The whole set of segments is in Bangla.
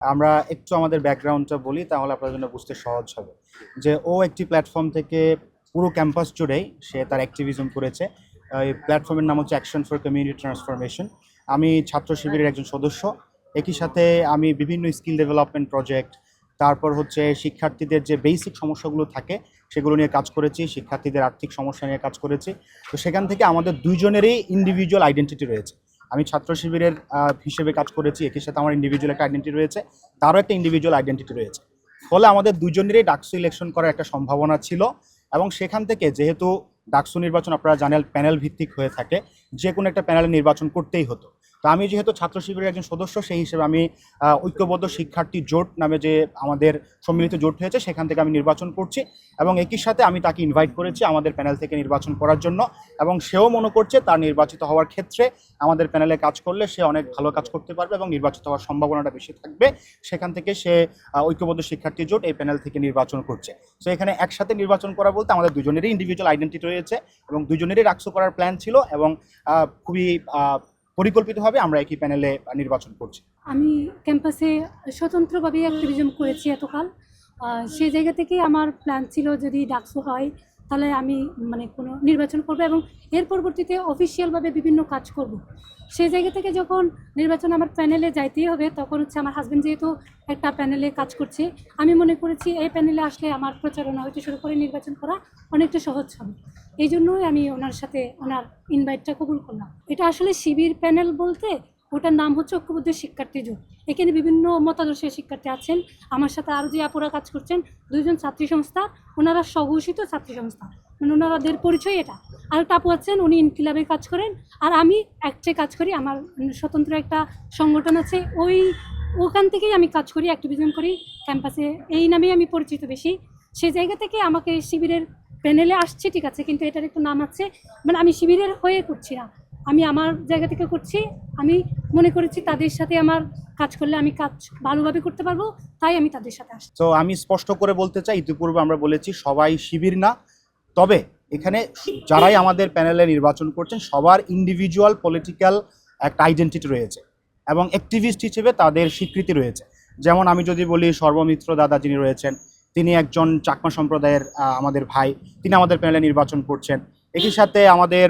আমরা একটু আমাদের ব্যাকগ্রাউন্ডটা বলি, তাহলে আপনার জন্য বুঝতে সহজ হবে। যে ও একটি প্ল্যাটফর্ম থেকে পুরো ক্যাম্পাস জুড়েই সে তার অ্যাক্টিভিজম করেছে। এই প্ল্যাটফর্মের নাম হচ্ছে অ্যাকশন ফর কমিউনিটি ট্রান্সফরমেশন আমি ছাত্র শিবিরের একজন সদস্য। একই সাথে আমি বিভিন্ন স্কিল ডেভেলপমেন্ট প্রজেক্ট তারপর হচ্ছে শিক্ষার্থীদের যে বেসিক সমস্যাগুলো থাকে, সেগুলো নিয়ে কাজ করেছি, শিক্ষার্থীদের আর্থিক সমস্যা নিয়ে কাজ করেছি। তো সেখান থেকে আমাদের দুইজনেরই ইন্ডিভিজুয়াল আইডেন্টিটি রয়েছে। আমি ছাত্র শিবিরের হিসেবে কাজ করেছি, একই সাথে আমার ইন্ডিভিজুয়াল একটা আইডেন্টিটি রয়েছে, তারও একটা ইন্ডিভিজুয়াল আইডেন্টিটি রয়েছে। ফলে আমাদের দুজনেরই ডাকসু ইলেকশন করার একটা সম্ভাবনা ছিল এবং সেখান থেকে যেহেতু ডাকসু নির্বাচন আপনারা জানেন প্যানেল ভিত্তিক হয়ে থাকে, যে কোনো একটা প্যানেলে নির্বাচন করতেই হতো। তো আমি যেহেতু ছাত্র শিবিরের একজন সদস্য, সেই হিসেবে আমি ঐক্যবদ্ধ শিক্ষার্থী জোট নামে যে আমাদের সম্মিলিত জোট হয়েছে, সেখান থেকে আমি নির্বাচন করছি এবং একই সাথে আমি তাকে ইনভাইট করেছি আমাদের প্যানেল থেকে নির্বাচন করার জন্য এবং সেও মনে করছে তার নির্বাচিত হওয়ার ক্ষেত্রে আমাদের প্যানেলে কাজ করলে সে অনেক ভালো কাজ করতে পারবে এবং নির্বাচিত হওয়ার সম্ভাবনাটা বেশি থাকবে। সেখান থেকে সে ঐক্যবদ্ধ শিক্ষার্থী জোট এই প্যানেল থেকে নির্বাচন করছে। তো এখানে একসাথে নির্বাচন করা বলতে আমাদের দুজনেরই ইন্ডিভিজুয়াল আইডেন্টিটি রয়েছে এবং দুজনেরই রাক্সো করার প্ল্যান ছিল এবং খুবই পরিকল্পিতভাবে আমরা একই প্যানেলে নির্বাচন করছি। আমি ক্যাম্পাসে স্বতন্ত্রভাবে অ্যাক্টিভিজম করেছি এতকাল। সেই জায়গা থেকে আমার প্ল্যান ছিল যদি ডাকসু হয় তাহলে আমি মানে কোনো নির্বাচন করব এবং এর পরবর্তীতে অফিসিয়ালভাবে বিভিন্ন কাজ করব। সেই জায়গা থেকে যখন নির্বাচন আমার প্যানেলে যাইতেই হবে, তখন হচ্ছে আমার হাজব্যান্ড যেহেতু একটা প্যানেলে কাজ করছে, আমি মনে করেছি এই প্যানেলে আসলে আমার প্রচারণা হইতে শুরু করে নির্বাচন করা অনেকটা সহজ হবে। এই জন্যই আমি ওনার সাথে ওনার ইনভাইটটা কবুল করলাম। এটা আসলে শিবির প্যানেল বলতে ওটার নাম হচ্ছে ঐক্যবদ্ধ শিক্ষার্থী জোট। এখানে বিভিন্ন মতাদর্শের শিক্ষার্থী আছেন। আমার সাথে আরও যে আপুরা কাজ করছেন। দুইজন ছাত্রী সংস্থা, ওনারা স্বঘোষিত ছাত্রী সংস্থা। মানে ওনারাদের পরিচয় এটা। আর একটা আপু আছেন, উনি ইনকিলাবে কাজ করেন। আর আমি অ্যাক্টে কাজ করি, আমার স্বতন্ত্র একটা সংগঠন আছে। ওই, ওখান থেকেই আমি কাজ করি অ্যাক্টিভিজম করি। ক্যাম্পাসে এই নামেই আমি পরিচিত বেশি। সেই জায়গা থেকে আমাকে শিবিরের প্যানেলে আসছে, ঠিক আছে, কিন্তু এটার একটু নাম আছে। মানে আমি শিবিরের হয়ে করছি না। আমি আমার জায়গা থেকে করছি, আমি মনে করেছি তাদের সাথে আমার কাজ করলে আমি কাজ ভালোভাবে করতে পারব, তাই আমি তাদের সাথে আসছি। তো আমি স্পষ্ট করে বলতে চাই, ইতিপূর্বে আমরা বলেছি সবাই শিবির না, তবে এখানে যারাই আমাদের প্যানেলে নির্বাচন করছেন, সবার ইন্ডিভিজুয়াল পলিটিক্যাল একটা আইডেন্টিটি রয়েছে এবং অ্যাক্টিভিস্ট হিসেবে তাদের স্বীকৃতি রয়েছে। যেমন আমি যদি বলি, সর্বমিত্র দাদা যিনি রয়েছেন, তিনি একজন চাকমা সম্প্রদায়ের আমাদের ভাই, তিনি আমাদের প্যানেলে নির্বাচন করছেন। একই সাথে আমাদের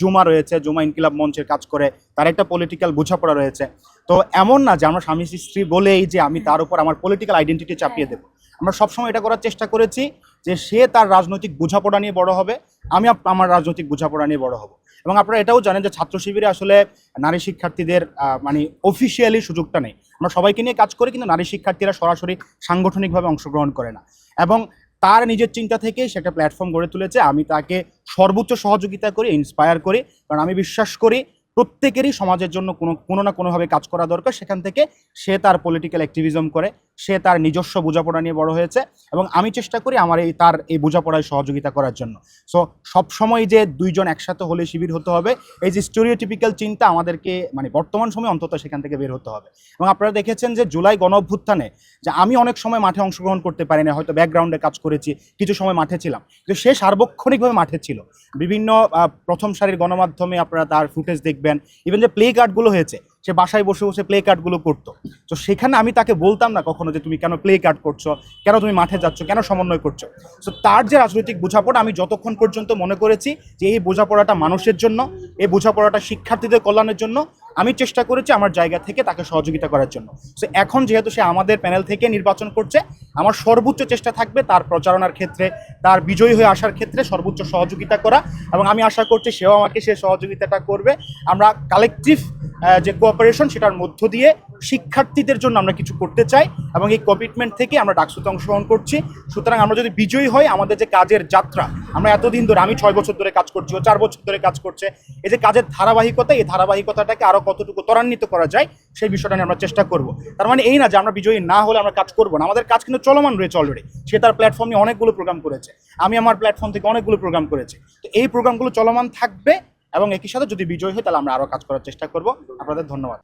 জুমা রয়েছে, জুমা ইনকিলাব মঞ্চের কাজ করে, তার একটা পলিটিক্যাল বোঝাপড়া রয়েছে। তো এমন না যে আমরা স্বামী স্ত্রী বলেই যে আমি তার উপর আমার পলিটিক্যাল আইডেন্টিটি চাপিয়ে দেবো। আমরা সবসময় এটা করার চেষ্টা করেছি যে সে তার রাজনৈতিক বোঝাপড়া নিয়ে বড় হবে, আমি আমার রাজনৈতিক বোঝাপড়া নিয়ে বড় হব। এবং আপনারা এটাও জানেন যে ছাত্র শিবিরে আসলে নারী শিক্ষার্থীদের মানে অফিসিয়ালি সুযোগটা নেই। আমরা সবাইকে নিয়ে কাজ করি, কিন্তু নারী শিক্ষার্থীরা সরাসরি সাংগঠনিকভাবে অংশগ্রহণ করে না। এবং তার নিজের চিন্তা থেকে সে একটা প্ল্যাটফর্ম গড়ে তুলেছে। আমি তাকে সর্বোচ্চ সহযোগিতা করি ইন্সপায়ার করি, কারণ আমি বিশ্বাস করি প্রত্যেকেরই সমাজের জন্য কোনো কোনো না কোনোভাবে কাজ করা দরকার। সেখান থেকে সে তার পলিটিক্যাল অ্যাক্টিভিজম করে, সে তার নিজস্ব বোঝাপড়া নিয়ে বড় হয়েছে এবং আমি চেষ্টা করি আমার এই, তার এই বোঝাপড়ায় সহযোগিতা করার জন্য। সো সবসময় যে দুইজন একসাথে হলে শিবির হতে হবে, এই যে স্টোরিওটিপিক্যাল চিন্তা আমাদেরকে মানে বর্তমান সময়ে অন্তত সেখান থেকে বের হতে হবে। এবং আপনারা দেখেছেন যে জুলাই গণ অভ্যুত্থানে যে আমি অনেক সময় মাঠে অংশগ্রহণ করতে পারি না হয়তো ব্যাকগ্রাউন্ডে কাজ করেছি, কিছু সময় মাঠে ছিলাম। কিন্তু সে সার্বক্ষণিকভাবে মাঠে ছিল। বিভিন্ন প্রথম সারির গণমাধ্যমে আপনারা তার ফুটেজ দেখবেন। ইভেন যে প্লে কার্ডগুলো হয়েছে, সে বাসায় বসে বসে প্লে কার্ডগুলো করতো। তো সেখানে আমি তাকে বলতাম না কখনো যে তুমি কেন প্লে কার্ড করছ, কেন তুমি মাঠে যাচ্ছ, কেন সমন্বয় করছ। তো তার যে রাজনৈতিক বোঝাপড়া আমি যতক্ষণ পর্যন্ত মনে করেছি যে এই বোঝাপড়াটা মানুষের জন্য, এই বোঝাপড়াটা শিক্ষার্থীদের কল্যাণের জন্য আমি চেষ্টা করেছি আমার জায়গা থেকে তাকে সহযোগিতা করার জন্য। তো এখন যেহেতু সে আমাদের প্যানেল থেকে নির্বাচন করছে, আমার সর্বোচ্চ চেষ্টা থাকবে তার প্রচারণার ক্ষেত্রে, তার বিজয়ী হয়ে আসার ক্ষেত্রে সর্বোচ্চ সহযোগিতা করা। এবং আমি আশা করছি সেও আমাকে সে সহযোগিতাটা করবে। আমরা কালেকটিভ যে কোঅপারেশন সেটার মধ্য দিয়ে শিক্ষার্থীদের জন্য আমরা কিছু করতে চাই এবং এই কমিটমেন্ট থেকে আমরা ডাকসুতে অংশগ্রহণ করছি। সুতরাং আমরা যদি বিজয়ী হই, আমাদের যে কাজের যাত্রা আমরা এতদিন ধরে, আমি ছয় বছর ধরে কাজ করছি, ও চার বছর ধরে কাজ করছে। এই যে কাজের ধারাবাহিকতা, এই ধারাবাহিকতাটাকে আরও কতটুকু ত্বরান্বিত করা যায়, সেই বিষয়টা নিয়ে আমরা চেষ্টা করব। তার মানে এই না যে আমরা বিজয়ী না হলে আমরা কাজ করব না। আমাদের কাজ কিন্তু চলমান রয়েছে অলরেডি সে তার প্ল্যাটফর্ম নিয়ে অনেকগুলো প্রোগ্রাম করেছে। আমি আমার প্ল্যাটফর্ম থেকে অনেকগুলো প্রোগ্রাম করেছি। তো এই প্রোগ্রামগুলো চলমান থাকবে এবং একই সাথে যদি বিজয় হয় তাহলে আমরা আরও কাজ করার চেষ্টা করব। আপনাদের ধন্যবাদ।